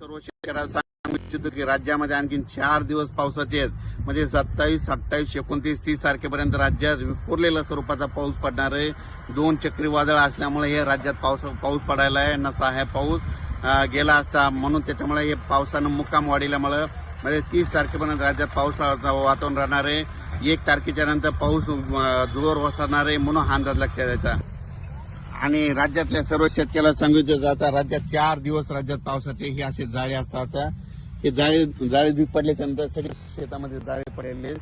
सर्व शेतकऱ्याला सांगू इच्छितो की राज्यामध्ये आणखी चार दिवस पावसाचे आहेत. म्हणजे सत्तावीस अठ्ठावीस एकोणतीस तीस तारखेपर्यंत राज्यात विखुरलेल्या स्वरूपाचा पाऊस पडणार आहे. दोन चक्रीवादळ असल्यामुळे हे राज्यात पाऊस पाऊस पडायला आहे. नसा आहे पाऊस. गेला असता म्हणून त्याच्यामुळे हे पावसानं मुक्काम वाढील्यामुळे म्हणजे तीस तारखेपर्यंत राज्यात पावसाचं वातावरण राहणार आहे. एक तारखेच्या नंतर पाऊस जोर वसरणार आहे म्हणून हा अंदाज लक्षात द्यायचा आणि राज्यातल्या सर्व शेतकऱ्याला सांगितलं जातं राज्यात चार दिवस राज्यात पावसाचे हे असे जाळे असतात. हे जाळे जाळे धुक पडल्याच्या नंतर सगळे शेतामध्ये जाळे पडलेले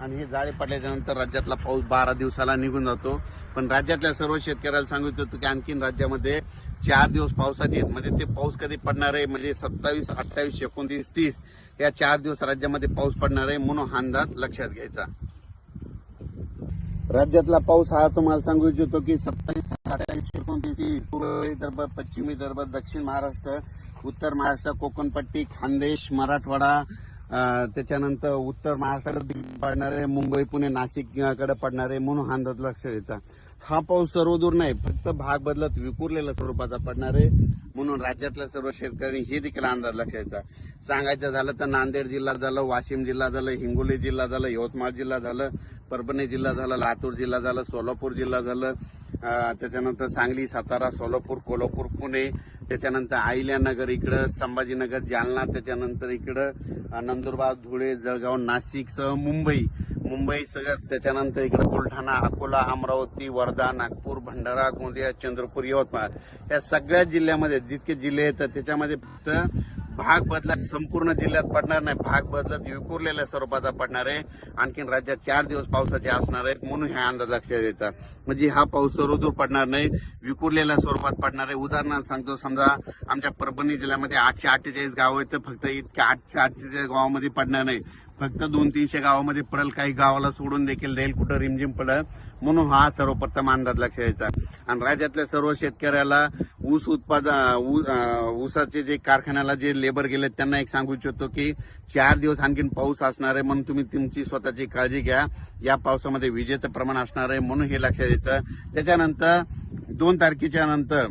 आणि हे जाळे पडल्याच्या नंतर राज्यातला पाऊस बारा दिवसाला निघून जातो. पण राज्यातल्या सर्व शेतकऱ्याला सांगितलं होतं की आणखीन राज्यामध्ये चार दिवस पावसाचे आहेत. म्हणजे ते पाऊस कधी पडणार आहे? म्हणजे सत्तावीस अठ्ठावीस एकोणतीस तीस या चार दिवस राज्यामध्ये पाऊस पडणार आहे म्हणून हा अंदाज लक्षात घ्यायचा. राज्यातला पाऊस हा तुम्हाला सांगू इच्छितो की सत्तावीस अठ्ठावीस एकोणतीस तीस पूर्व विदर्भ पश्चिम विदर्भ दक्षिण महाराष्ट्र उत्तर महाराष्ट्र कोकणपट्टी खानदेश मराठवाडा त्याच्यानंतर उत्तर महाराष्ट्राकडे पडणारे मुंबई पुणे नाशिककडे पडणारे म्हणून हा अंदाज लक्ष द्यायचा हा पाऊस सर्वदूर नाही फक्त भाग बदलत विखुरलेल्या स्वरूपाचा पडणार आहे म्हणून राज्यातल्या सर्व शेतकऱ्यांनी हे देखील अंदाज लक्षायचा सांगायचं झालं तर नांदेड जिल्हा झालं वाशिम जिल्हा झालं हिंगोली जिल्हा झालं यवतमाळ जिल्हा झालं परभणी जिल्हा झाला लातूर जिल्हा झाला सोलापूर जिल्हा झालं त्याच्यानंतर सांगली सातारा सोलापूर कोल्हापूर पुणे त्याच्यानंतर अहिल्यानगर इकडं संभाजीनगर जालना त्याच्यानंतर इकडं नंदुरबार धुळे जळगाव नाशिकसह मुंबई. मुंबई सगळं त्याच्यानंतर इकडं बुलढाणा अकोला अमरावती वर्धा नागपूर भंडारा गोंदिया चंद्रपूर यवतमाळ. या सगळ्या जिल्ह्यामध्ये जितके जिल्हे येतात त्याच्यामध्ये फक्त भाग बदलत संपूर्ण जिल्ह्यात पडणार नाही. भाग बदलत विखुरलेल्या स्वरूपाचा पडणार आहे. आणखीन राज्यात चार दिवस पावसाचे असणार आहेत म्हणून ह्या अंदाज लक्षात येतात म्हणजे हा पाऊस सर्वदूर पडणार नाही. विखुरलेल्या स्वरूपात पडणार आहे. उदाहरणार्थ सांगतो समजा आमच्या परभणी जिल्ह्यामध्ये आठशे अठ्ठेचाळीस गाव आहेत. तर फक्त इतक्या आठशे अठ्ठेचाळीस गावामध्ये पडणार नाही. फक्त दोन तीनशे गावामध्ये पडेल काही गावाला सोडून देखील देईल कुठं रिमझिम पडेल. म्हणून हा सर्वप्रथम अंदाज लक्ष द्यायचा आणि राज्यातल्या सर्व शेतकऱ्याला ऊस उत्पादन ऊसाचे जे कारखान्याला जे लेबर गेले त्यांना एक सांगू इच्छितो की चार दिवस आणखीन पाऊस असणार आहे म्हणून तुम्ही तुमची स्वतःची काळजी घ्या. या पावसामध्ये विजेचं प्रमाण असणार आहे म्हणून हे लक्षात द्यायचं त्याच्यानंतर दोन तारखेच्या नंतर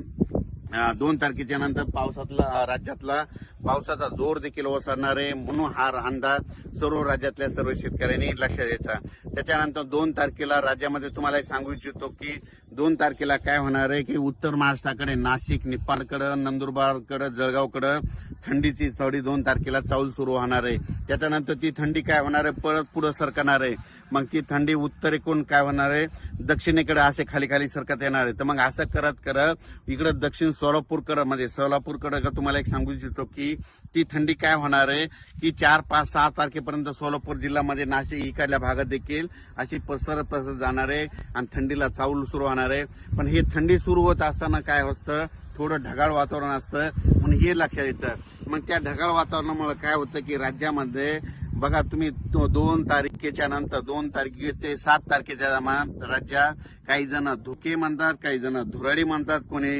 दोन तारखेच्या नंतर पावसातला राज्यातला पावसाचा जोर देखील ओसरणार आहे म्हणून हा अंदाज सर्व राज्यातल्या सर्व शेतकऱ्यांनी लक्ष द्यायचा त्याच्यानंतर दोन तारखेला राज्यामध्ये तुम्हाला सांगू इच्छितो की दोन तारखेला काय होणार आहे की उत्तर महाराष्ट्राकडे नाशिक निपाडकडं नंदुरबारकडं जळगावकडं थंडीची थोडी दोन तारखेला चाऊल सुरू होणार आहे. त्याच्यानंतर ती थंडी काय होणार आहे? परत पुढे सरकणार आहे. मग ती थंडी उत्तरेकडून काय होणार आहे? दक्षिणेकडे असे खाली खाली सरकत येणार आहे. तर मग असं करत करत इकडे दक्षिण सोलापूरकडे म्हणजे सोलापूरकडे तुम्हाला एक सांगू इच्छितो की ती थंडी काय होणार आहे? की चार पाच सहा तारखेपर्यंत सोलापूर जिल्ह्यामध्ये नाशिक इकडल्या भागात देखील अशी पसरत पसरत जाणार आहे आणि थंडीला चाऊल सुरू होणार आहे. पण हे थंडी सुरू होत असताना काय असतं? थोडं ढगाळ वातावरण असतं म्हणून हे लक्षात येतं. मग त्या ढगाळ वातावरणामुळे काय होतं की राज्यामध्ये बघा तुम्ही दोन तारखेच्या नंतर दोन तारखे ते सात तारखेच्या दरम्यान राज्यात काही जण धुके म्हणतात काही जण धुराडी म्हणतात कोणी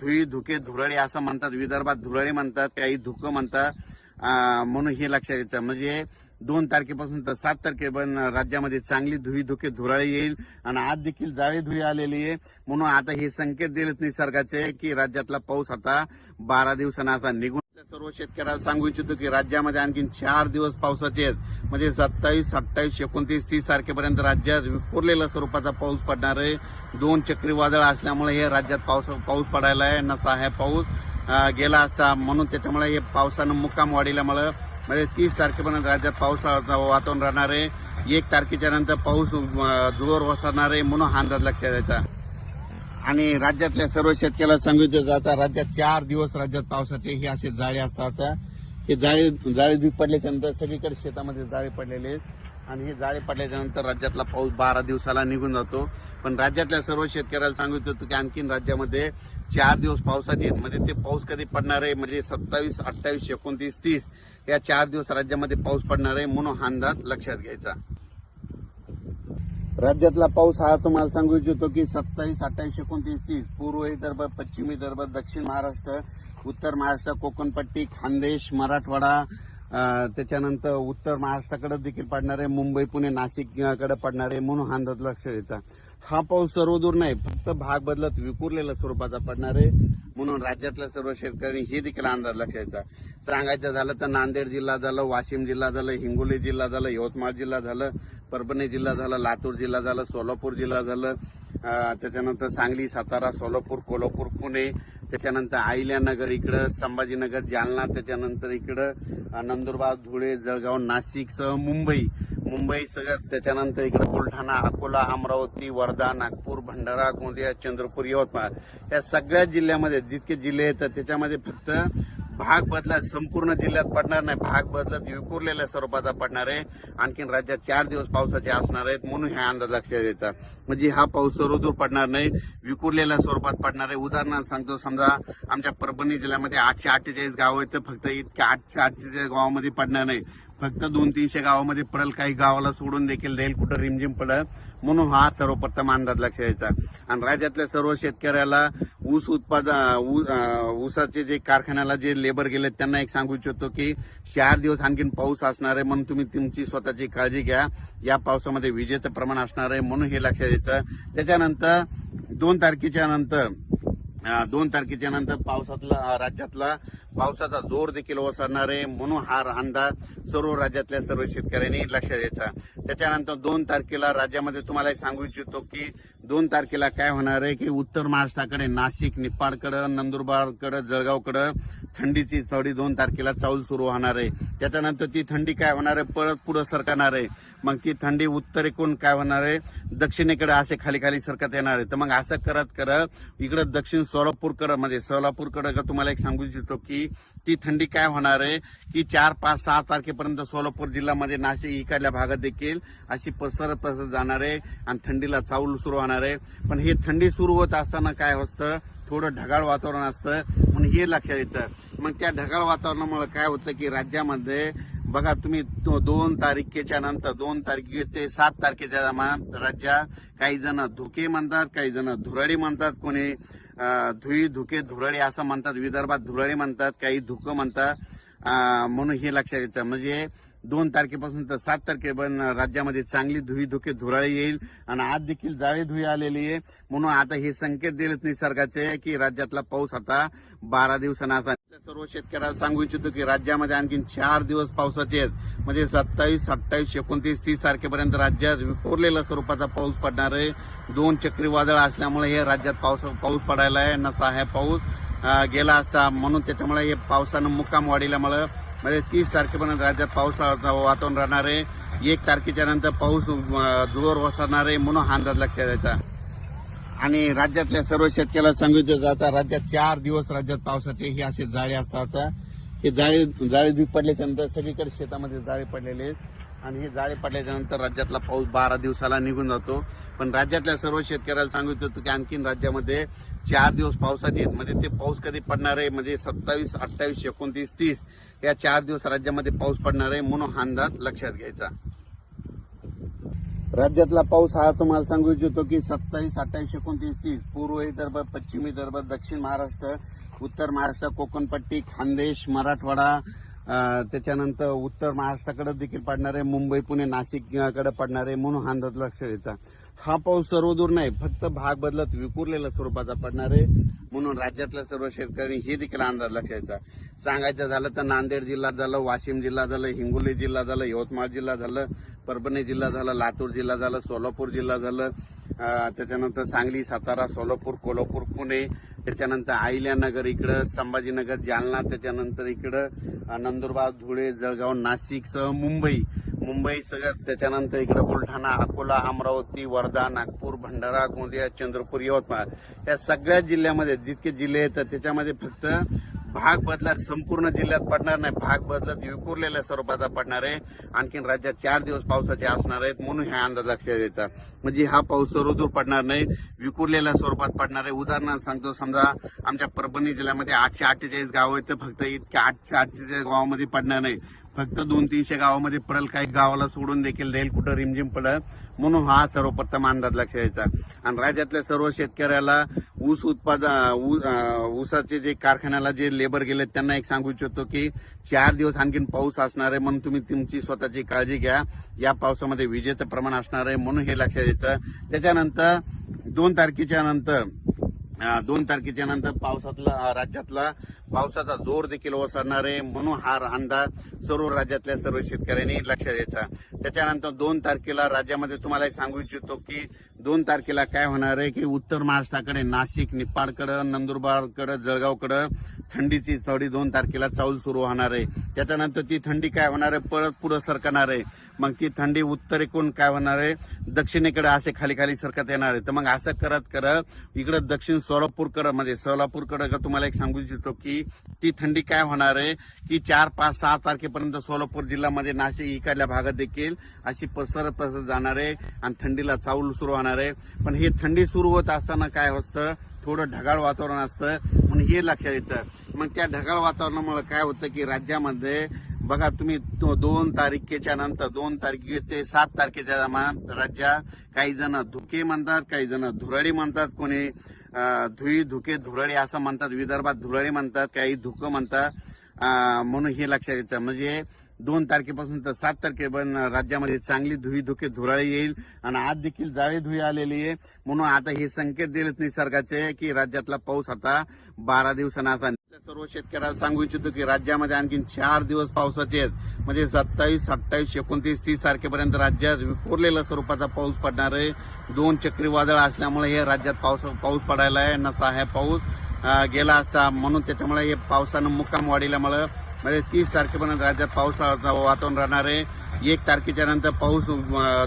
धुई धुके धुराळी असं म्हणतात विदर्भात धुराळी म्हणतात काही धुकं म्हणतात. म्हणून हे लक्षात येतं. म्हणजे दोन तारखेपासून तर सात तारखेपर्यंत राज्यामध्ये चांगली धुई धुके धुराळी येईल आणि आज देखील जाळी धुई आलेली आहे. म्हणून आता हे संकेत दिलेत निसर्गाचे की राज्यातला पाऊस आता बारा दिवसांना असा निघून सर्व शेतकऱ्याला सांगू इच्छितो की राज्यामध्ये आणखी चार दिवस पावसाचे आहेत. म्हणजे सत्तावीस अठ्ठावीस एकोणतीस तीस तारखेपर्यंत राज्यात विखुरलेल्या स्वरूपाचा पाऊस पडणार आहे. दोन चक्रीवादळ असल्यामुळे हे राज्यात पाऊस पाऊस पडायला आहे. नसा आहे पाऊस. गेला असता म्हणून त्याच्यामुळे हे पावसानं मुक्काम वाढील्यामुळे म्हणजे तीस तारखेपर्यंत राज्यात पावसाचं वातावरण राहणार आहे. एक तारखेच्या नंतर पाऊस जोर वसरणार आहे म्हणून हा अंदाज लक्षात द्यायचा आणि राज्यातल्या सर्व शेतकऱ्याला सांगितलं जातं राज्यात चार दिवस राज्यात पावसाचे हे असे जाळे असतात. हे जाळे जाळे दूध पडल्याच्या नंतर सगळीकडे शेतामध्ये जाळे पडलेले आहेत. आणि हे जाळे पडल्याच्या नंतर राज्यातला पाऊस बारा दिवसाला निघून जातो. पण राज्यातल्या सर्व शेतकऱ्याला सांगितलं होतं की आणखीन राज्यामध्ये चार दिवस पावसाचे आहेत. म्हणजे ते पाऊस कधी पडणार आहे? म्हणजे सत्तावीस अठ्ठावीस एकोणतीस तीस या चार दिवस राज्यामध्ये पाऊस पडणार आहे म्हणून हा अंदाज लक्षात घ्यायचा. राज्यातला पाऊस हा तुम्हाला सांगू इच्छितो की सत्तावीस अठ्ठावीस एकोणतीस तीस. पूर्व विदर्भ पश्चिम विदर्भ दक्षिण महाराष्ट्र उत्तर महाराष्ट्र कोकणपट्टी खानदेश मराठवाडा त्याच्यानंतर उत्तर महाराष्ट्राकडे देखील पडणार आहे. मुंबई पुणे नाशिककडे पडणार आहे म्हणून हा अंदाज लक्षात द्यायचा हा पाऊस सर्वदूर नाही फक्त भाग बदलत विखुरलेल्या स्वरूपाचा पडणार आहे. म्हणून राज्यातल्या सर्व शेतकऱ्यांनी हे देखील अंदाज लक्षायचा. सांगायचं झालं तर नांदेड जिल्हा झालं वाशिम जिल्हा झालं हिंगोली जिल्हा झालं यवतमाळ जिल्हा झालं परभणी जिल्हा झाला लातूर जिल्हा झालं सोलापूर जिल्हा झालं त्याच्यानंतर सांगली सातारा सोलापूर कोल्हापूर पुणे त्याच्यानंतर अहिल्यानगर इकडं संभाजीनगर जालना त्याच्यानंतर इकडं नंदुरबार धुळे जळगाव नाशिक सह मुंबई. मुंबई सगळं त्याच्यानंतर इकडं बुलढाणा अकोला अमरावती वर्धा नागपूर भंडारा गोंदिया चंद्रपूर यवतमाळ. या सगळ्या जिल्ह्यामध्ये जितके जिल्हे येतात त्याच्यामध्ये फक्त भाग बदलत संपूर्ण जिल्ह्यात पडणार नाही. भाग बदलत विखुरलेल्या स्वरूपाचा पडणार आहे. आणखीन राज्यात चार दिवस पावसाचे असणार आहेत म्हणून ह्या अंदाज लक्षात येतात म्हणजे हा पाऊस सर्वदूर पडणार नाही. विखुरलेल्या स्वरूपात पडणार आहे. उदाहरणार्थ सांगतो समजा आमच्या परभणी जिल्ह्यामध्ये आठशे अठ्ठेचाळीस गाव आहेत. तर फक्त इतक्या आठशे अठ्ठेचाळीस गावामध्ये पडणार नाही. फक्त दोन तीनशे गावामध्ये पडेल. काही गावाला सोडून देखील जाईल कुठं रिमझिम पडेल म्हणून हा सर्वप्रथम अंदाज लक्ष द्यायचा आणि राज्यातल्या सर्व शेतकऱ्याला ऊस उत्पादन ऊसाचे जे कारखान्याला जे लेबर गेले त्यांना एक सांगू इच्छितो की चार दिवस आणखीन पाऊस असणार आहे म्हणून तुम्ही तुमची स्वतःची काळजी घ्या. या पावसामध्ये विजेचं प्रमाण असणार आहे म्हणून हे लक्षात द्यायचं त्याच्यानंतर दोन तारखेच्या नंतर दोन तारखेच्या नंतर पावसातला राज्यातला पावसाचा जोर देखील ओसरणार आहे म्हणून हा अंदाज सर्व राज्यातल्या सर्व शेतकऱ्यांनी लक्षात द्यायचा त्याच्यानंतर दोन तारखेला राज्यामध्ये तुम्हाला सांगू इच्छितो की दोन तारखेला काय होणार आहे की उत्तर महाराष्ट्राकडे नाशिक निप्पाडकडं नंदुरबारकडं जळगावकडं थंडीची थोडी दोन तारखेला चाऊल सुरू होणार आहे. त्याच्यानंतर ती थंडी काय होणार आहे? परत पुढं सरकणार आहे. मग ती थंडी उत्तरेकडून काय होणार आहे? दक्षिणेकडे असे खाली खाली सरकत येणार आहे. तर मग असं करत करत इकडं दक्षिण सोलापूरकडं म्हणजे सोलापूरकडं तुम्हाला एक सांगू इच्छितो की ती थंडी काय होणार आहे? की चार पाच सहा तारखेपर्यंत सोलापूर जिल्ह्यामध्ये नाशिक इकडल्या भागात देखील अशी पसरत पसरत जाणार आहे आणि थंडीला चाऊल सुरू होणार आहे. पण हे थंडी सुरू होत असताना काय असतं? थोडं ढगाळ वातावरण असतं. म्हणून हे लक्षात येतं. मग त्या ढगाळ वातावरणामुळे काय होतं की राज्यामध्ये बघा तुम्ही दोन तारखेच्या नंतर दोन तारखे ते सात तारखेच्या राज्यात काही जण धुके म्हणतात काही जण धुराडी म्हणतात कोणी धुई धुके धुरळे असं म्हणतात विदर्भात धुरळे म्हणतात काही धुकं म्हणतात. म्हणून हे लक्षात येतं. म्हणजे दोन तारखेपासून तर सात तारखेपर्यंत राज्यामध्ये चांगली धुई धुके धुराळी येईल आणि आज देखील जाळी धुई आलेली आहे. म्हणून आता हे संकेत दिलेत निसर्गाचे की राज्यातला पाऊस आता बारा दिवसांना असा सर्व शेतकऱ्याला सांगू इच्छितो की राज्यामध्ये आणखी चार दिवस पावसाचे आहेत. म्हणजे सत्तावीस अठ्ठावीस एकोणतीस तीस तारखेपर्यंत राज्यात विखुरलेल्या स्वरूपाचा पाऊस पडणार आहे. दोन चक्रीवादळ असल्यामुळे हे राज्यात पाऊस पाऊस पडायला आहे. नसा हा पाऊस. गेला असता म्हणून त्याच्यामुळे हे पावसानं मुक्काम वाढील्यामुळे म्हणजे तीस तारखेपर्यंत राज्यात पावसाचं वातावरण राहणार आहे. एक तारखेच्या नंतर पाऊस जोर वसरणार आहे म्हणून हा अंदाज लक्षात यायचा आणि राज्यातल्या सर्व शेतकऱ्याला सांगितलं जातं राज्यात चार दिवस राज्यात पावसाचे हे असे जाळे असतात. हे जाळे जाळे धूप पडल्याच्या नंतर सगळीकडे शेतामध्ये जाळे पडलेले आहेत. आणि हे जाळे पडल्याच्या नंतर राज्यातला पाऊस बारा दिवसाला निघून जातो. पण राज्यातल्या सर्व शेतकऱ्याला सांगितलं होतं की आणखीन राज्यामध्ये चार दिवस पावसाचे आहेत. म्हणजे ते पाऊस कधी पडणार आहे? म्हणजे सत्तावीस अठ्ठावीस एकोणतीस तीस या चार दिवस राज्यामध्ये पाऊस पडणार आहे म्हणून हा अंदाज लक्षात घ्यायचा. राज्यातला पाऊस हा तुम्हाला सांगू इच्छितो की सत्तावीस अठ्ठावीस एकोणतीस तीस. पूर्व विदर्भ पश्चिम विदर्भ दक्षिण महाराष्ट्र उत्तर महाराष्ट्र कोकणपट्टी खानदेश मराठवाडा त्याच्यानंतर उत्तर महाराष्ट्राकडे देखील पडणार आहे. मुंबई पुणे नाशिककडे पडणार आहे म्हणून हा अंदाज लक्षात द्यायचा हा पाऊस सर्वदूर नाही फक्त भाग बदलत विखुरलेल्या स्वरूपाचा पडणार आहे. म्हणून राज्यातल्या सर्व शेतकऱ्यांनी हे देखील अंदाज लक्षात सांगायचं झालं तर नांदेड जिल्हा झालं वाशिम जिल्हा झालं हिंगोली जिल्हा झालं यवतमाळ जिल्हा झालं परभणी जिल्हा झाला लातूर जिल्हा झाला सोलापूर जिल्हा झालं त्याच्यानंतर सांगली सातारा सोलापूर कोल्हापूर पुणे त्याच्यानंतर अहिल्यानगर इकडं संभाजीनगर जालना त्याच्यानंतर इकडं नंदुरबार धुळे जळगाव नाशिकसह मुंबई. मुंबई सगळं त्याच्यानंतर इकडं बुलढाणा अकोला अमरावती वर्धा नागपूर भंडारा गोंदिया चंद्रपूर यवतमाळ या सगळ्या जिल्ह्यामध्ये जितके जिल्हे येतात त्याच्यामध्ये फक्त भाग बदलात संपूर्ण जिल्ह्यात पडणार नाही. भाग बदलत विखुरलेल्या स्वरूपाचा पडणार आहे. आणखीन राज्यात चार दिवस पावसाचे असणार आहेत म्हणून हा अंदाज लक्षात येतात. म्हणजे हा पाऊस सर्वदूर पडणार नाही विखुरलेल्या स्वरूपात पडणार आहे. उदाहरणार्थ सांगतो समजा आमच्या परभणी जिल्ह्यामध्ये आठशे अठ्ठेचाळीस गाव आहेत तर फक्त इतक्या आठशे अठ्ठेचाळीस गावामध्ये पडणार नाही. फक्त दोन तीनशे गावामध्ये पडेल काही गावाला सोडून देखील देईल कुठं रिमझिम पडेल. म्हणून हा सर्वप्रथम अंदाज लक्ष द्यायचा आणि राज्यातल्या सर्व शेतकऱ्याला ऊस उत्पादन ऊसाचे जे कारखान्याला जे लेबर गेले त्यांना एक सांगू इच्छितो की चार दिवस आणखीन पाऊस असणार आहे म्हणून तुम्ही तुमची स्वतःची काळजी घ्या. या पावसामध्ये विजेचं प्रमाण असणार आहे म्हणून हे लक्षात द्यायचं त्याच्यानंतर दोन तारखेच्या नंतर दोन तारखेच्या नंतर पावसातला राज्यातला पावसाचा जोर देखील ओसरणार आहे म्हणून हा अंदाज सर्व राज्यातल्या सर्व शेतकऱ्यांनी लक्ष द्यायचा त्याच्यानंतर दोन तारखेला राज्यामध्ये तुम्हाला सांगू इच्छितो की दोन तारखेला काय होणार आहे की उत्तर महाराष्ट्राकडे नाशिक निपाडकडं नंदुरबारकडं जळगावकडं थंडीची थोडी दोन तारखेला चाऊल सुरू होणार आहे. त्याच्यानंतर ती थंडी काय होणार आहे? परत पुढं सरकणार आहे. मग ती थंडी उत्तरेकडून काय होणार आहे? दक्षिणेकडे असे खाली खाली सरकत येणार आहे. तर मग असं करत करत इकडे दक्षिण सोलापूरकडे म्हणजे सोलापूरकडे तुम्हाला एक सांगू इच्छितो की ती थंडी काय होणार आहे? की चार पाच सहा तारखेपर्यंत सोलापूर जिल्ह्यामध्ये नाशिक इकडल्या भागात देखील अशी पसरत पसरत जाणार आहे आणि थंडीला चाऊल सुरू होणार आहे. पण ही थंडी सुरू होत असताना काय असतं? थोडं ढगाळ वातावरण असतं. म्हणून हे लक्षात येतं. मग त्या ढगाळ वातावरणामुळे काय होतं की राज्यामध्ये बघा तुम्ही तो दोन तारखेच्या नंतर दोन तारखे ते सात तारखेच्या दरम्यान राज्यात काही जण धुके म्हणतात काही जण धुरळी म्हणतात. कोणी धुई धुके धुरळी असं म्हणतात विदर्भात धुरळी म्हणतात काही धुकं म्हणतात. म्हणून हे लक्षात येतं. म्हणजे दोन तारखेपासून तर सात तारखेपर्यंत राज्यामध्ये चांगली धुई धुके धुराळी येईल आणि आज देखील जाळी धुई आलेली आहे. म्हणून आता हे संकेत दिलेत निसर्गाचे की राज्यातला पाऊस आता बारा दिवसांना असा सर्व शेतकऱ्याला सांगू इच्छितो की राज्यामध्ये आणखी चार दिवस पावसाचे आहेत. म्हणजे सत्तावीस अठ्ठावीस एकोणतीस तीस तारखेपर्यंत राज्यात विखुरलेल्या स्वरूपाचा पाऊस पडणार आहे. दोन चक्रीवादळ असल्यामुळे हे राज्यात पाऊस पाऊस पडायला आहे नसा आहे. पाऊस गेला असता म्हणून त्याच्यामुळे हे पावसानं मुक्काम वाढील्यामुळे म्हणजे तीस तारखेपर्यंत राज्यात पावसाचं वातावरण राहणार आहे. एक तारखेच्या नंतर पाऊस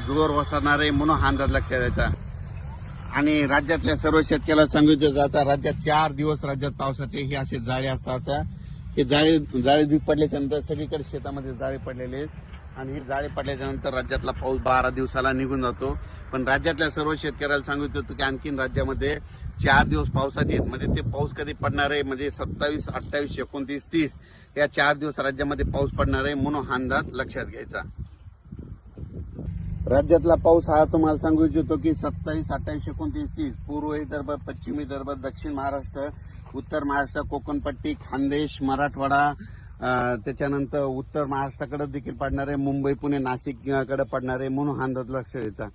जोर वसरणार आहे म्हणून हा अंदाज लक्षात द्यायचा आणि राज्यातल्या सर्व शेतकऱ्याला सांगितलं जातं राज्यात चार दिवस राज्यात पावसाचे हे असे जाळे असतात. हे जाळे जाळे धूप पडल्याच्या नंतर सगळीकडे शेतामध्ये जाळे पडलेले आहेत. आणि हे जाळे पडल्याच्या नंतर राज्यातला पाऊस बारा दिवसाला निघून जातो. पण राज्यातल्या सर्व शेतकऱ्याला सांगितलं होतं की आणखीन राज्यामध्ये चार दिवस पावसाचे आहेत. म्हणजे ते पाऊस कधी पडणार आहे? म्हणजे सत्तावीस अठ्ठावीस एकोणतीस तीस या चार दिवस राज्यामध्ये पाऊस पडणार आहे म्हणून हा अंदाज लक्षात घ्यायचा. राज्यातला पाऊस हा तुम्हाला सांगू इच्छितो की सत्तावीस अठ्ठावीस एकोणतीस तीस. पूर्व विदर्भ पश्चिम विदर्भ दक्षिण महाराष्ट्र उत्तर महाराष्ट्र कोकणपट्टी खानदेश मराठवाडा त्याच्यानंतर उत्तर महाराष्ट्राकडे देखील पडणार आहे. मुंबई पुणे नाशिककडे पडणार आहे म्हणून हा अंदाज लक्ष द्यायचा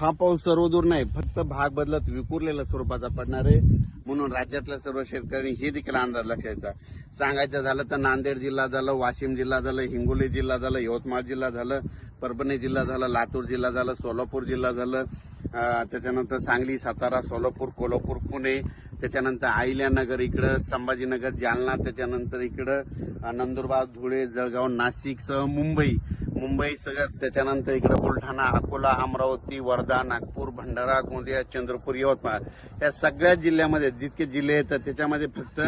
हा पाऊस सर्वदूर नाही फक्त भाग बदलत विखुरलेल्या स्वरूपाचा पडणार आहे. म्हणून राज्यातल्या सर्व शेतकऱ्यांनी हे देखील अंदाज लक्षायचा. सांगायचं झालं तर नांदेड जिल्हा झालं वाशिम जिल्हा झालं हिंगोली जिल्हा झालं यवतमाळ जिल्हा झालं परभणी जिल्हा झाला लातूर जिल्हा झाला सोलापूर जिल्हा झालं. त्याच्यानंतर सांगली सातारा सोलापूर कोल्हापूर पुणे. त्याच्यानंतर अहिल्यानगर इकडं संभाजीनगर जालना. त्याच्यानंतर इकडं नंदुरबार धुळे जळगाव नाशिकसह मुंबई. मुंबई सगळं त्याच्यानंतर इकडं बुलढाणा अकोला अमरावती वर्धा नागपूर भंडारा गोंदिया चंद्रपूर यवतमाळ या सगळ्या जिल्ह्यामध्ये जितके जिल्हे येतात त्याच्यामध्ये फक्त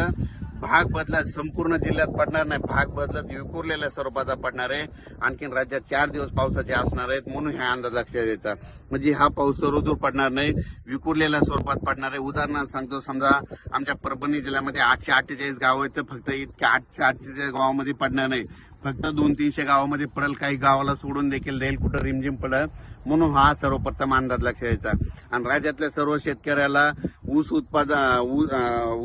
भाग बदला संपूर्ण जिल्ह्यात पडणार नाही. भाग बदलत विखुरलेल्या स्वरूपाचा पडणार आहे. आणखीन राज्यात चार दिवस पावसाचे असणार आहेत म्हणून हे अंदाज लक्षात येतात. म्हणजे हा पाऊस सर्वदूर पडणार नाही विखुरलेल्या स्वरूपात पडणार आहे. उदाहरणार्थ सांगतो समजा आमच्या परभणी जिल्ह्यामध्ये आठशे अठ्ठेचाळीस गाव आहेत तर फक्त इतक्या आठशे अठ्ठेचाळीस गावामध्ये पडणार नाही. फक्त दोन तीनशे गावामध्ये पडेल काही गावाला सोडून देखील देईल कुठं रिमझिम पडेल. म्हणून हा सर्वप्रथम अंदाज लक्ष द्यायचा आणि राज्यातल्या सर्व शेतकऱ्याला ऊस उत्पादन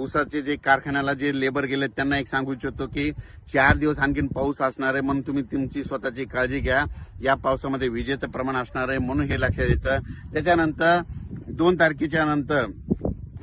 ऊसाचे जे कारखान्याला जे लेबर गेले त्यांना एक सांगू इच्छितो की चार दिवस आणखीन पाऊस असणार आहे म्हणून तुम्ही तुमची स्वतःची काळजी घ्या. या पावसामध्ये विजेचं प्रमाण असणार आहे म्हणून हे लक्षात द्यायचं त्याच्यानंतर दोन तारखेच्या नंतर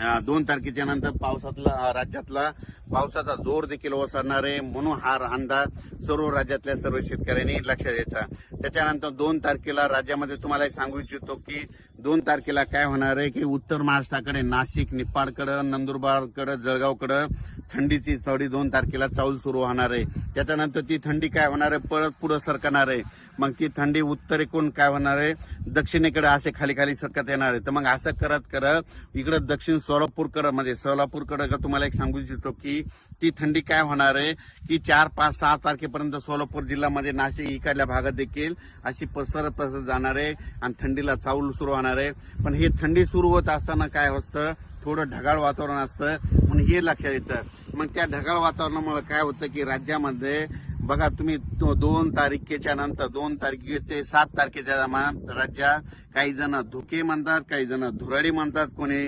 दोन तारखेच्या नंतर पावसातला राज्यातला पावसाचा जोर देखील ओसरणार आहे म्हणून हा अंदाज सर्व राज्यातल्या सर्व शेतकऱ्यांनी लक्ष द्यायचा त्याच्यानंतर दोन तारखेला राज्यामध्ये तुम्हाला सांगू इच्छितो की दोन तारखेला काय होणार आहे की उत्तर महाराष्ट्राकडे नाशिक निपाडकडं नंदुरबारकडं जळगावकडं थंडीची थोडी दोन तारखेला चाऊल सुरू होणार आहे. त्याच्यानंतर ती थंडी काय होणार आहे? परत पुढं सरकणार आहे. मग ती थंडी उत्तरेकडून काय होणार आहे? दक्षिणेकडे असे खाली खाली सरकत येणार आहे. तर मग असं करत करत इकडे दक्षिण सोलापूरकडे म्हणजे सोलापूरकडे तुम्हाला एक सांगू इच्छितो की ती थंडी काय होणार आहे? की चार पाच सहा तारखेपर्यंत सोलापूर जिल्ह्यामध्ये नाशिक इकडल्या भागात देखील अशी पसरत पसरत जाणार आहे आणि थंडीला चाऊल सुरू होणार आहे. पण ही थंडी सुरू होत असताना काय असतं? थोडं ढगाळ वातावरण असतं. म्हणून हे लक्षात येतं. मग त्या ढगाळ वातावरणामुळे काय होतं की राज्यामध्ये बघा तुम्ही तो- दोन तारखेच्या नंतर दोन तारखेचे सात तारखेच्या दरम्यान राज्यात काही जण धुके म्हणतात काही जण धुरळी म्हणतात. कोणी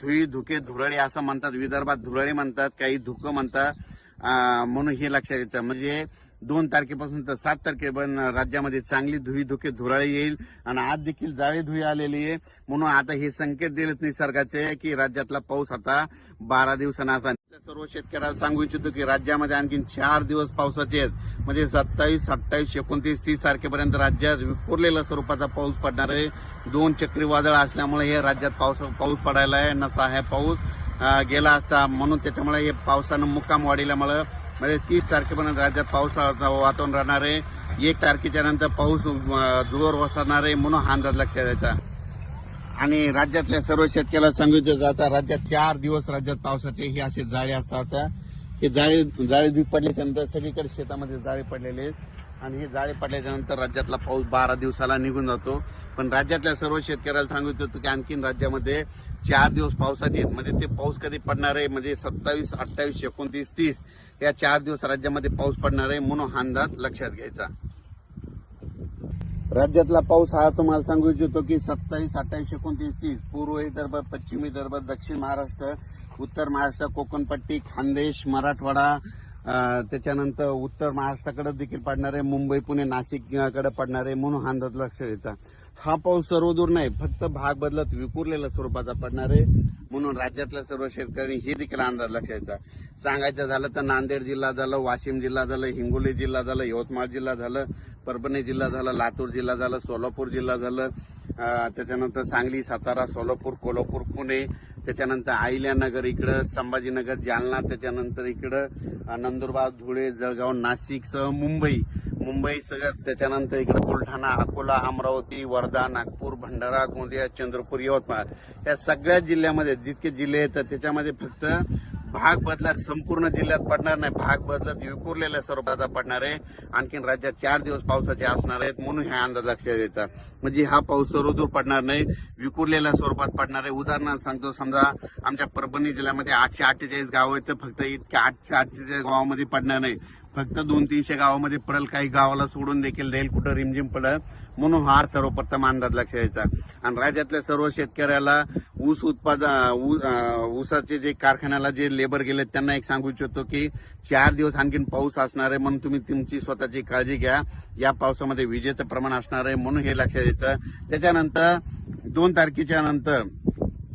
धुई धुके धुरळी असं म्हणतात विदर्भात धुरळी म्हणतात काही धुकं म्हणतात. म्हणून हे लक्षात येतं. म्हणजे दोन तारखेपासून तर सात तारखेपर्यंत राज्यामध्ये चांगली धुई धुके धुराळी येईल आणि आज देखील जाळी धुई आलेली आहे. म्हणून आता हे संकेत दिलेत निसर्गाचे की राज्यातला पाऊस आता बारा दिवसांना असा सर्व शेतकऱ्याला सांगू इच्छितो की राज्यामध्ये आणखी चार दिवस पावसाचे आहेत. म्हणजे सत्तावीस अठ्ठावीस एकोणतीस तीस तारखेपर्यंत राज्यात विखुरलेल्या स्वरूपाचा पाऊस पडणार आहे. दोन चक्रीवादळ असल्यामुळे हे राज्यात पाऊस पाऊस पडायला आहे. नसा आहे पाऊस. गेला असता म्हणून त्याच्यामुळे हे पावसानं मुक्काम वाढल्यामुळे म्हणजे तीस तारखेपर्यंत राज्यात पावसाचं वातावरण राहणार आहे. एक तारखेच्या नंतर पाऊस जोर वसरणार आहे म्हणून हा अंदाज लक्षात येतात आणि राज्यातल्या सर्व शेतकऱ्याला सांगितलं जातं राज्यात चार दिवस राज्यात पावसाचे हे असे जाळे असतात. हे जाळे जाळे धुई पडल्याच्या नंतर सगळीकडे शेतामध्ये जाळे पडलेले आहेत. आणि हे जाळे पडल्याच्या नंतर राज्यातला पाऊस बारा दिवसाला निघून जातो. पण राज्यातल्या सर्व शेतकऱ्याला सांगितलं होतं की आणखीन राज्यामध्ये चार दिवस पावसाचे आहेत. म्हणजे ते पाऊस कधी पडणार आहे? म्हणजे सत्तावीस अठ्ठावीस एकोणतीस तीस या चार दिवस राज्यामध्ये पाऊस पडणार आहे म्हणून हा अंदाज लक्षात घ्यायचा. राज्यातला पाऊस हा तुम्हाला सांगू इच्छितो की सत्तावीस अठ्ठावीस एकोणतीस तीस. पूर्व विदर्भ पश्चिम विदर्भ दक्षिण महाराष्ट्र उत्तर महाराष्ट्र कोकणपट्टी खानदेश मराठवाडा त्याच्यानंतर उत्तर महाराष्ट्राकडे देखील पडणार आहे मुंबई पुणे नाशिककडे पडणार आहे म्हणून हा अंदाज लक्ष द्यायचा हा पाऊस सर्वदूर नाही फक्त भाग बदलत विखुरलेल्या स्वरूपाचा पडणार आहे म्हणून राज्यातल्या सर्व शेतकऱ्यांनी हे देखील अंदाज लक्ष द्यायचा सांगायचं झालं तर नांदेड जिल्हा झालं वाशिम जिल्हा झालं हिंगोली जिल्हा झालं यवतमाळ जिल्हा झालं परभणी जिल्हा झाला लातूर जिल्हा झाला सोलापूर जिल्हा झालं. त्याच्यानंतर सांगली सातारा सोलापूर कोल्हापूर पुणे. त्याच्यानंतर आहिल्यानगर इकडं संभाजीनगर जालना त्याच्यानंतर इकडं नंदुरबार धुळे जळगाव नाशिकसह मुंबई. मुंबई सगळं त्याच्यानंतर इकडं बुलढाणा अकोला अमरावती वर्धा नागपूर भंडारा गोंदिया चंद्रपूर यवतमाळ. या सगळ्या जिल्ह्यामध्ये जितके जिल्हे आहेत त्याच्यामध्ये फक्त भाग बदलत संपूर्ण जिल्ह्यात पडणार नाही. भाग बदलत विखुरलेल्या स्वरूपाचा पडणार आहे. आणखीन राज्यात चार दिवस पावसाचे असणार आहेत म्हणून हे अंदाज लक्षात येतात म्हणजे हा पाऊस सर्वदूर पडणार नाही विखुरलेल्या स्वरूपात पडणार आहे. उदाहरणार्थ सांगतो समजा आमच्या परभणी जिल्ह्यामध्ये आठशे अठ्ठेचाळीस गाव आहेत तर फक्त इतक्या आठशे अठ्ठेचाळीस गावामध्ये पडणार नाही. फक्त दोन तीनशे गावामध्ये पडेल काही गावाला सोडून देखील देईल कुठं रिमझिम पडेल म्हणून हा सर्वप्रथम अंदाज लक्ष द्यायचा. आणि राज्यातल्या सर्व शेतकऱ्याला ऊस उत्पादन ऊसाचे जे कारखान्याला जे लेबर गेले त्यांना एक सांगू इच्छितो की चार दिवस आणखीन पाऊस असणार आहे म्हणून तुम्ही तुमची स्वतःची काळजी घ्या. या पावसामध्ये विजेचं प्रमाण असणार आहे म्हणून हे लक्षात द्यायचं. त्याच्यानंतर दोन तारखेच्या नंतर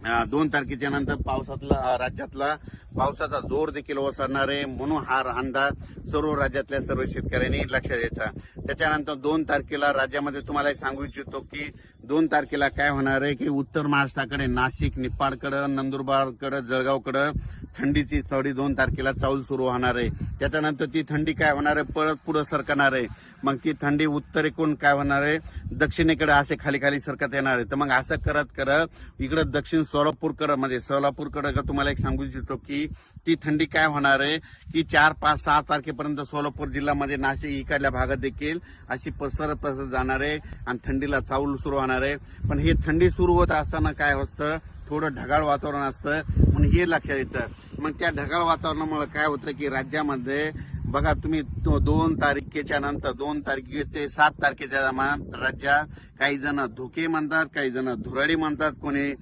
दोन तारखेच्या नंतर पावसातला राज्यातला पावसाचा जोर देखील ओसरणार आहे म्हणून हा अंदाज सर्व राज्यातल्या सर्व शेतकऱ्यांनी लक्षात द्यायचा त्याच्यानंतर दोन तारखेला राज्यामध्ये तुम्हाला सांगू इच्छितो की दोन तारखेला काय होणार आहे की उत्तर महाराष्ट्राकडे नाशिक निपाडकडं नंदुरबारकडं जळगावकडं थंडीची थोडी दोन तारखेला चाऊल सुरू होणार आहे. त्याच्यानंतर ती थंडी काय होणार आहे? परत पुढं सरकणार आहे. मग ती थंडी उत्तरेकडून काय होणार आहे? दक्षिणेकडे असे खाली खाली सरकत येणार आहे. तर मग असं करत करत इकडं दक्षिण सोलापूरकडं म्हणजे सोलापूरकडं तुम्हाला एक सांगू इच्छितो की ती थंडी काय होणार आहे? की चार पाच सहा तारखेपर्यंत सोलापूर जिल्ह्यामध्ये नाशिक इकडल्या भागात देखील अशी पसरत पसरत जाणार आहे आणि थंडीला चावल सुरू होणार आहे. पण हे थंडी सुरू होत असताना काय असतं? थोडं ढगाळ वातावरण असतं. म्हणून हे लक्षात येतं. मग त्या ढगाळ वातावरणामुळे काय होतं की राज्यामध्ये बघा तुम्ही दोन तारखेच्या नंतर दोन तारखेचे सात तारखेच्या दरम्यान राज्यात काही जण धुके म्हणतात काही जण धुराडी म्हणतात कोणी.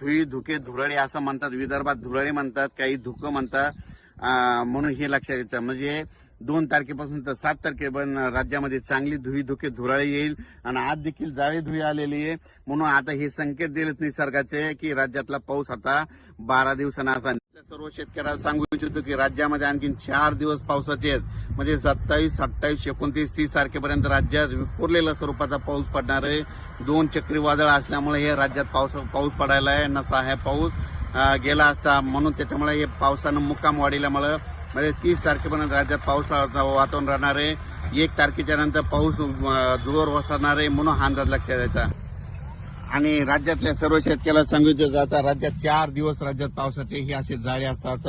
धुई धुके धुरळे असं म्हणतात विदर्भात धुरळे म्हणतात काही धुकं म्हणतात. म्हणून हे लक्षात येतं. म्हणजे दोन तारखेपासून तर सात तारखेपर्यंत राज्यामध्ये चांगली धुई धुके धुराळी येईल आणि आज देखील जाळी धुई आलेली आहे. म्हणून आता हे संकेत दिलेत निसर्गाचे की राज्यातला पाऊस आता बारा दिवसांना असा सर्व शेतकऱ्याला सांगू इच्छितो की राज्यामध्ये आणखी चार दिवस पावसाचे आहेत. म्हणजे सत्तावीस सत्तावीस एकोणतीस तीस तारखेपर्यंत राज्यात विखुरलेल्या स्वरूपाचा पाऊस पडणार आहे. दोन चक्रीवादळ असल्यामुळे हे राज्यात पाऊस पाऊस पडायला आहे. नसा आहे पाऊस. गेला असता म्हणून त्याच्यामुळे हे पावसानं मुक्काम वाढल्यामुळे म्हणजे तीस तारखेपर्यंत राज्यात पावसाचं वातावरण राहणार आहे. एक तारखेच्या नंतर पाऊस जोर वसरणार आहे म्हणून हा अंदाज लक्षात द्यायचा आणि राज्यातल्या सर्व शेतकऱ्याला सांगितलं जातं राज्यात चार दिवस राज्यात पावसाचे हे असे जाळे असतात.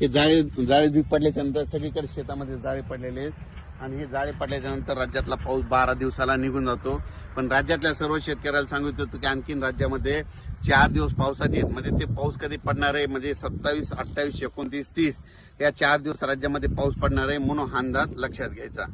हे जाळे जाळे धूप पडल्याच्या नंतर सगळीकडे शेतामध्ये जाळे पडलेले आहेत. आणि हे जाळे पडल्याच्या नंतर राज्यातला पाऊस बारा दिवसाला निघून जातो. पण राज्यातल्या सर्व शेतकऱ्याला सांगू इच्छितो की आणखीन राज्यामध्ये चार दिवस पावसाचे आहेत. म्हणजे ते पाऊस कधी पडणार आहे? म्हणजे सत्तावीस अठ्ठावीस एकोणतीस तीस या चार दिवस राज्यामध्ये पाऊस पडणार आहे म्हणून हा अंदाज लक्षात घ्यायचा.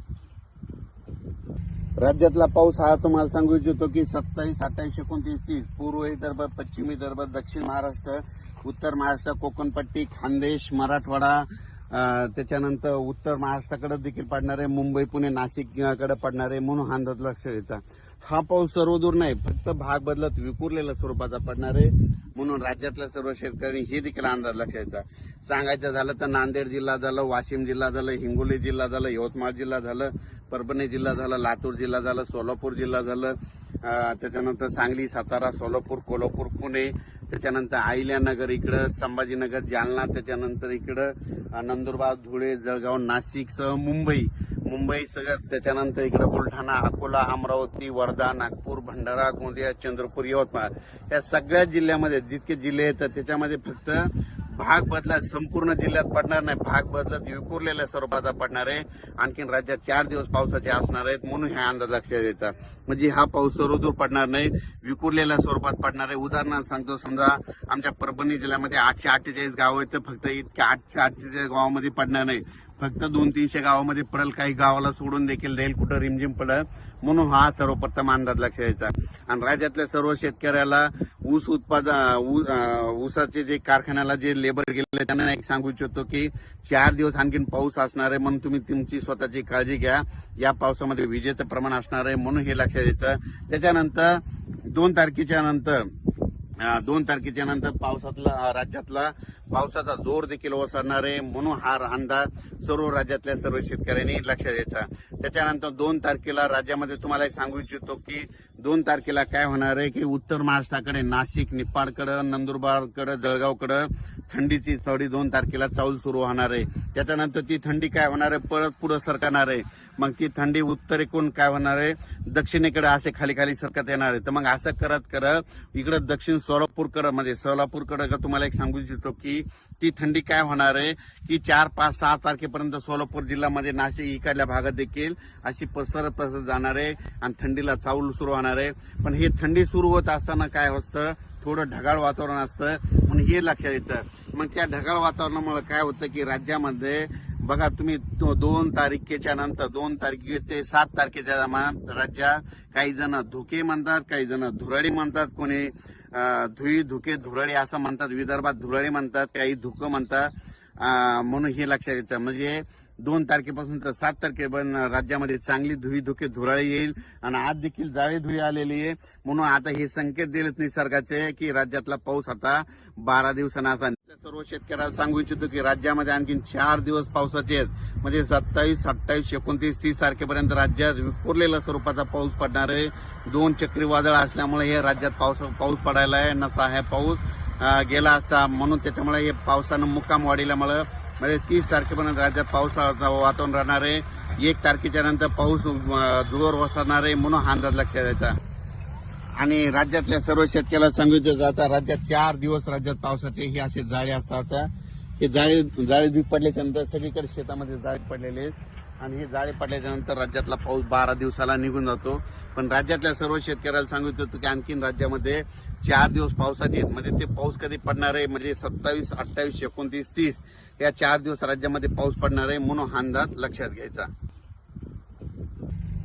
राज्यातला पाऊस हा तुम्हाला सांगू इच्छितो की सत्तावीस अठ्ठावीस एकोणतीस तीस. पूर्व विदर्भ पश्चिम विदर्भ दक्षिण महाराष्ट्र उत्तर महाराष्ट्र कोकणपट्टी खानदेश मराठवाडा त्याच्यानंतर उत्तर महाराष्ट्राकडे देखील पडणार आहे. मुंबई पुणे नाशिककडे पडणार आहे म्हणून अंदाज लक्ष द्यायचा. हा पाऊस सर्वदूर नाही फक्त भाग बदलत विखुरलेल्या स्वरूपाचा पडणार आहे म्हणून राज्यातल्या सर्व शेतकऱ्यांनी हे देखील अंदाज लक्षायचा द्यायचा. सांगायचं झालं तर नांदेड जिल्हा झालं वाशिम जिल्हा झालं हिंगोली जिल्हा झालं यवतमाळ जिल्हा झालं परभणी जिल्हा झाला लातूर जिल्हा झाला सोलापूर जिल्हा झालं त्याच्यानंतर सांगली सातारा सोलापूर कोल्हापूर पुणे त्याच्यानंतर अहिल्यानगर इकडं संभाजीनगर जालना त्याच्यानंतर इकडं नंदुरबार धुळे जळगाव नाशिकसह मुंबई. मुंबई सगळं त्याच्यानंतर इकडं बुलढाणा अकोला अमरावती वर्धा नागपूर भंडारा गोंदिया चंद्रपूर यवतमाळ. या सगळ्या जिल्ह्यामध्ये जितके जिल्हे येतात त्याच्यामध्ये फक्त भाग बदलत संपूर्ण जिल्ह्यात पडणार नाही. भाग बदलत विखुरलेल्या स्वरूपाचा पडणार आहे. आणखीन राज्यात चार दिवस पावसाचे असणार आहेत म्हणून हे अंदाज लक्षात येतात म्हणजे हा पाऊस सर्वदूर पडणार नाही विखुरलेल्या स्वरूपात पडणार आहे. उदाहरणार्थ सांगतो समजा आमच्या परभणी जिल्ह्यामध्ये आठशे अठ्ठेचाळीस गाव आहेत तर फक्त इतक्या आठशे अठ्ठेचाळीस गावामध्ये पडणार नाही. फक्त दोन तीनशे गावामध्ये पडेल काही गावाला सोडून देखील देईल कुठं रिमझिम पडेल. म्हणून हा सर्वप्रथम अंदाज लक्ष द्यायचा. आणि राज्यातल्या सर्व शेतकऱ्याला ऊस उत्पादन ऊसाचे जे कारखान्याला जे लेबर गेले त्यांना एक सांगू इच्छितो की चार दिवस आणखीन पाऊस असणार आहे म्हणून तुम्ही तुमची स्वतःची काळजी घ्या. या पावसामध्ये विजेचं प्रमाण असणार आहे म्हणून हे लक्षात द्यायचं. त्याच्यानंतर दोन तारखेच्या नंतर दोन तारखेच्या नंतर पावसातला राज्यातला पावसाचा जोर देखील ओसरणार आहे म्हणून हा अंदाज सर्व राज्यातल्या सर्व शेतकऱ्यांनी लक्षात द्यायचा त्याच्यानंतर दोन तारखेला राज्यामध्ये तुम्हाला सांगू इच्छितो की दोन तारखेला काय होणार आहे की उत्तर महाराष्ट्राकडे नाशिक निपाडकडं नंदुरबारकडं जळगावकडं थंडीची थोडी दोन तारखेला चाऊल सुरू होणार आहे. त्याच्यानंतर ती थंडी काय होणार आहे? परत पुढे सरकणार आहे. मग ती थंडी उत्तरेकडून काय होणार आहे? दक्षिणेकडे असे खाली खाली सरकत येणार आहे. तर मग असं करत करत इकडं दक्षिण सोलापूरकडं म्हणजे सोलापूरकडं तुम्हाला एक सांगू इच्छितो की ती थंडी काय होणार आहे की चार पाच सहा तारखेपर्यंत सोलापूर जिल्ह्यामध्ये नाशिक इकडल्या भागात देखील अशी पसरत पसरत जाणार आहे आणि थंडीला चावल सुरू होणार आहे. पण हे थंडी सुरू होत असताना काय असतं? थोडं ढगाळ वातावरण असतं. म्हणून हे लक्षात येतं. मग त्या ढगाळ वातावरणामुळे काय होतं की राज्यामध्ये बघा तुम्ही दोन तारखेच्या नंतर दोन तारखे ते सात तारखेच्या राज्यात काही जण धुके म्हणतात काही जण धुराडी म्हणतात कोणी. धुई धुके धुरळे असं म्हणतात विदर्भात धुरळे म्हणतात काही धुकं म्हणतात. म्हणून हे लक्षात येतं. म्हणजे दोन तारखेपासून तर सात तारखेपर्यंत राज्यामध्ये चांगली धुई धुके धुराळी येईल आणि आज देखील जाळी धुई आलेली आहे. म्हणून आता हे संकेत दिलेत निसर्गाचे की राज्यातला पाऊस आता बारा दिवसांना असा सर्व शेतकऱ्याला सांगू इच्छितो की राज्यामध्ये आणखी चार दिवस पावसाचे आहेत. म्हणजे सत्तावीस अठ्ठावीस एकोणतीस तीस तारखेपर्यंत राज्यात विखुरलेल्या स्वरूपाचा पाऊस पडणार आहे. दोन चक्रीवादळ असल्यामुळे हे राज्यात पाऊस पाऊस पडायला आहे. नसा आहे पाऊस. गेला असता म्हणून त्याच्यामुळे हे पावसानं मुक्काम वाढील्यामुळे म्हणजे तीस तारखेपर्यंत राज्यात पावसाचं वातावरण राहणार आहे. एक तारखेच्या नंतर पाऊस जोर वसरणार आहे म्हणून हा अंदाज लक्षात द्यायचा आणि राज्यातल्या सर्व शेतकऱ्याला सांगितलं जातं राज्यात चार दिवस राज्यात पावसाचे हे असे जाळे असतात. हे जाळे जाळे धूप पडल्याच्या नंतर सगळीकडे शेतामध्ये जाळे पडलेले आहेत. आणि हे जाळे पडल्याच्या नंतर राज्यातला पाऊस बारा दिवसाला निघून जातो. पण राज्यातल्या सर्व शेतकऱ्याला सांगितलं होतं की आणखीन राज्यामध्ये चार दिवस पावसाचे आहेत. म्हणजे ते पाऊस कधी पडणार आहे? म्हणजे सत्तावीस अठ्ठावीस एकोणतीस तीस या चार दिवस राज्यामध्ये पाऊस पडणार आहे म्हणून हा अंदाज लक्षात घ्यायचा.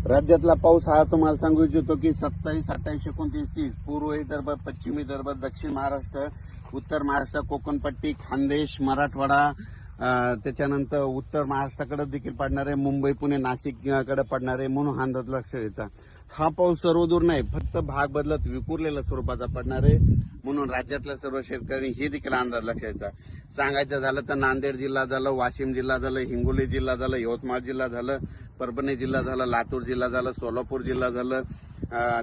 राज्यातला पाऊस हा तुम्हाला सांगू इच्छितो की सत्तावीस अठ्ठावीस एकोणतीस तीस. पूर्व विदर्भ पश्चिम विदर्भ दक्षिण महाराष्ट्र उत्तर महाराष्ट्र कोकणपट्टी खानदेश मराठवाडा त्याच्यानंतर उत्तर महाराष्ट्राकडे देखील पडणार आहे. मुंबई पुणे नाशिककडे पडणार आहे म्हणून हा अंदाज लक्ष द्यायचा हा पाऊस सर्वदूर नाही फक्त भाग बदलत विखुरलेल्या स्वरूपाचा पडणार आहे. म्हणून राज्यातल्या सर्व शेतकऱ्यांनी हे देखील अंदाज लक्षात सांगायचं झालं तर नांदेड जिल्हा झालं वाशिम जिल्हा झालं हिंगोली जिल्हा झालं यवतमाळ जिल्हा झालं परभणी जिल्हा झाला लातूर जिल्हा झाला सोलापूर जिल्हा झालं.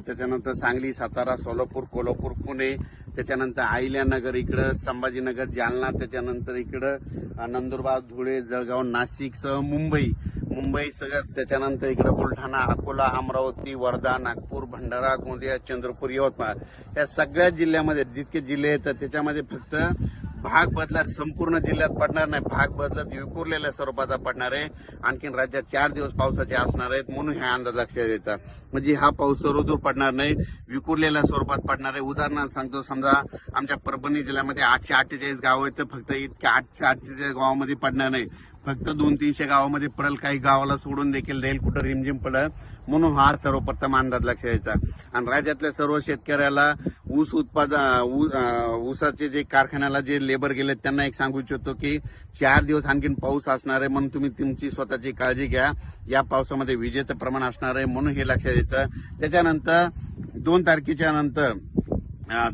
त्याच्यानंतर सांगली सातारा सोलापूर कोल्हापूर पुणे त्याच्यानंतर अहिल्यानगर इकडं संभाजीनगर जालना त्याच्यानंतर इकडं नंदुरबार धुळे जळगाव नाशिक सह मुंबई. मुंबई सगळं त्याच्यानंतर इकडं बुलढाणा अकोला अमरावती वर्धा नागपूर भंडारा गोंदिया चंद्रपूर यवतमाळ. या सगळ्या जिल्ह्यामध्ये जितके जिल्हे येतात त्याच्यामध्ये फक्त भाग बदलात संपूर्ण जिल्ह्यात पडणार नाही. भाग बदलत विखुरलेल्या स्वरूपाचा पडणार आहे. आणखीन राज्यात चार दिवस पावसाचे असणार आहेत म्हणून ह्या अंदाज लक्षात येतात. म्हणजे हा पाऊस सर्वदूर पडणार नाही विखुरलेल्या स्वरूपात पडणार आहे. उदाहरणार्थ सांगतो समजा आमच्या परभणी जिल्ह्यामध्ये आठशे अठ्ठेचाळीस गाव आहेत तर फक्त इतक्या आठशे अठ्ठेचाळीस गावामध्ये पडणार नाही. फक्त दोन तीनशे गावामध्ये पडेल काही गावाला सोडून देखील देईल कुठं रिमझिम पडेल म्हणून हा सर्वप्रथम अंदाज लक्ष द्यायचा आणि राज्यातल्या सर्व शेतकऱ्याला ऊस उत्पादन ऊसाचे जे कारखान्याला जे लेबर गेले त्यांना एक सांगू इच्छितो की चार दिवस आणखीन पाऊस असणार आहे म्हणून तुम्ही तुमची स्वतःची काळजी घ्या. या पावसामध्ये विजेचं प्रमाण असणार आहे म्हणून हे लक्षात द्यायचं त्याच्यानंतर दोन तारखेच्या नंतर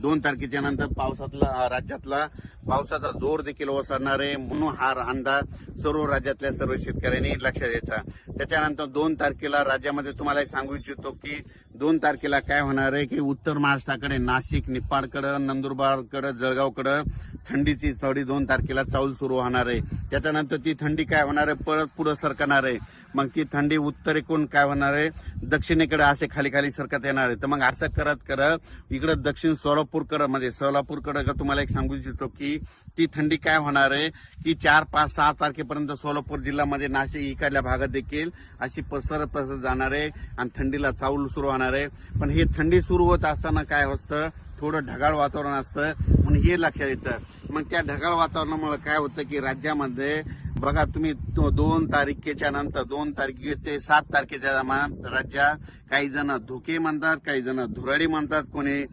दोन तारखेच्या नंतर पावसातला राज्यातला पावसाचा जोर देखील ओसरणार आहे म्हणून हा अंदाज सर्व राज्यातल्या सर्व शेतकऱ्यांनी लक्षात द्यायचा त्याच्यानंतर दोन तारखेला राज्यामध्ये तुम्हाला एक सांगू इच्छितो की दोन तारखेला काय होणार आहे की उत्तर महाराष्ट्राकडे नाशिक निपाडकडं नंदुरबारकडं जळगावकडं थंडीची थोडी दोन तारखेला चाऊल सुरू होणार आहे. त्याच्यानंतर ती थंडी काय होणार आहे? परत पुढे सरकणार आहे. मग ती थंडी उत्तरेकडून काय होणार आहे? दक्षिणेकडे असे खाली खाली सरकत येणार आहे. तर मग असं करत करत इकडं दक्षिण सोलापूरकडं म्हणजे सोलापूरकडं का तुम्हाला एक सांगू इच्छितो की ती थंडी काय होणार आहे? की चार पाच सहा तारखेपर्यंत सोलापूर जिल्ह्यामध्ये नाशिक इकडल्या भागात देखील अशी पसरत पसरत जाणार आहे आणि थंडीला चावल सुरू होणार आहे. पण हे थंडी सुरू होत असताना काय असतं? थोडं ढगाळ वातावरण असतं. म्हणून हे लक्षात येतं. मग त्या ढगाळ वातावरणामुळे काय होतं की राज्यामध्ये बघा तुम्ही दोन तारखेच्या नंतर दोन तारखे ते सात तारखेच्या दरम्यान राज्यात काही जण धुके म्हणतात काही जण धुराडी म्हणतात कोणी.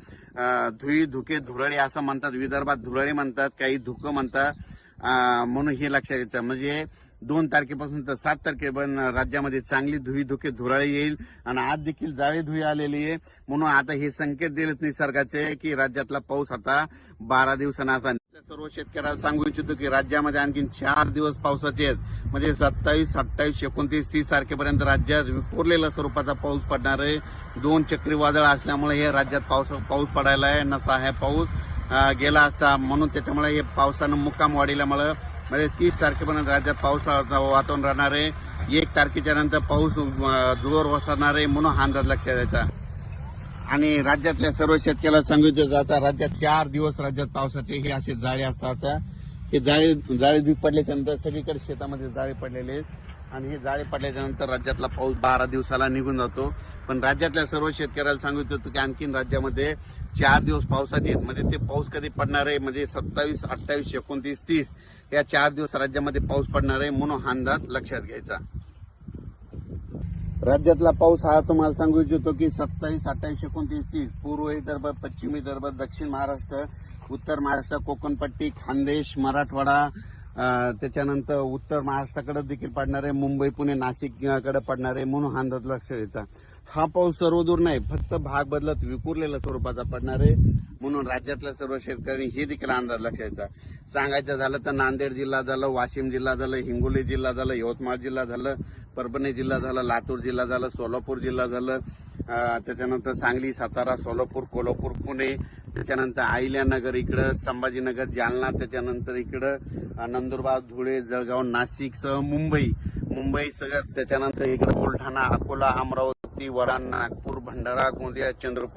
धुई धुके धुरळे असं म्हणतात विदर्भात धुरळे म्हणतात काही धुकं म्हणतात. म्हणून हे लक्षात येतं. म्हणजे दोन तारखेपासून तर सात तारखेपर्यंत राज्यामध्ये चांगली धुई धुके धुराळी येईल आणि आज देखील जाळी धुई आलेली आहे. म्हणून आता हे संकेत दिलेत निसर्गाचे की राज्यातला पाऊस आता बारा दिवसांना असा सर्व शेतकऱ्याला सांगू इच्छितो की राज्यामध्ये आणखीन चार दिवस पावसाचे आहेत. म्हणजे सत्तावीस अठ्ठावीस एकोणतीस तीस तारखेपर्यंत राज्यात विखुरलेल्या स्वरूपाचा पाऊस पडणार आहे. दोन चक्रीवादळ असल्यामुळे हे राज्यात पाऊस पाऊस पडायला आहे. नसा आहे पाऊस. गेला असता म्हणून त्याच्यामुळे हे पावसानं मुक्काम वाढल्यामुळे म्हणजे तीस तारखेपर्यंत राज्यात पावसाचं वातावरण राहणार आहे. एक तारखेच्या नंतर पाऊस जोर वसरणार आहे म्हणून हा अंदाज लक्षात द्यायचा आणि राज्यातल्या सर्व शेतकऱ्याला सांगितलं जातं राज्यात चार दिवस राज्यात पावसाचे हे असे जाळे असतात. हे जाळे जाळे धुई पडल्याच्या नंतर सगळीकडे शेतामध्ये जाळे पडलेले आहेत. आणि हे जाळे पडल्याच्या नंतर राज्यातला पाऊस बारा दिवसाला निघून जातो. पण राज्यातल्या सर्व शेतकऱ्याला सांगितलं होतं की आणखीन राज्यामध्ये चार दिवस पावसाचे आहेत. म्हणजे ते पाऊस कधी पडणार आहे? म्हणजे सत्तावीस अठ्ठावीस एकोणतीस तीस या चार दिवस राज्यामध्ये पाऊस पडणार आहे म्हणून हा अंदाज लक्षात घ्यायचा. राज्यातला पाऊस हा तुम्हाला सांगू इच्छितो की सत्तावीस अठ्ठावीस एकोणतीस तीस. पूर्व विदर्भ पश्चिम विदर्भ दक्षिण महाराष्ट्र उत्तर महाराष्ट्र कोकणपट्टी खानदेश मराठवाडा त्याच्यानंतर उत्तर महाराष्ट्राकडे देखील पडणार आहे मुंबई पुणे नाशिककडे पडणार आहे म्हणून हा अंदाज लक्ष द्यायचा. हा पाऊस सर्वदूर नाही फक्त भाग बदलत विखुरलेल्या स्वरूपाचा पडणार आहे म्हणून राज्यातल्या सर्व शेतकऱ्यांनी हे देखील अंदाज लक्ष द्यायचा. सांगायचं झालं तर नांदेड जिल्हा झालं वाशिम जिल्हा झालं हिंगोली जिल्हा झालं यवतमाळ जिल्हा झालं परभणी जिल्हा झाला लातूर जिल्हा झाला सोलापूर जिल्हा झालं. त्याच्यानंतर सांगली सातारा सोलापूर कोल्हापूर पुणे. त्याच्यानंतर अहिल्यानगर इकडं संभाजीनगर जालना त्याच्यानंतर इकडं नंदुरबार धुळे जळगाव नाशिक सह मुंबई. मुंबई सगळं त्याच्यानंतर इकडं बुलढाणा अकोला अमरावती वडा नागपूर भंडारा गोंदिया चंद्रपूर.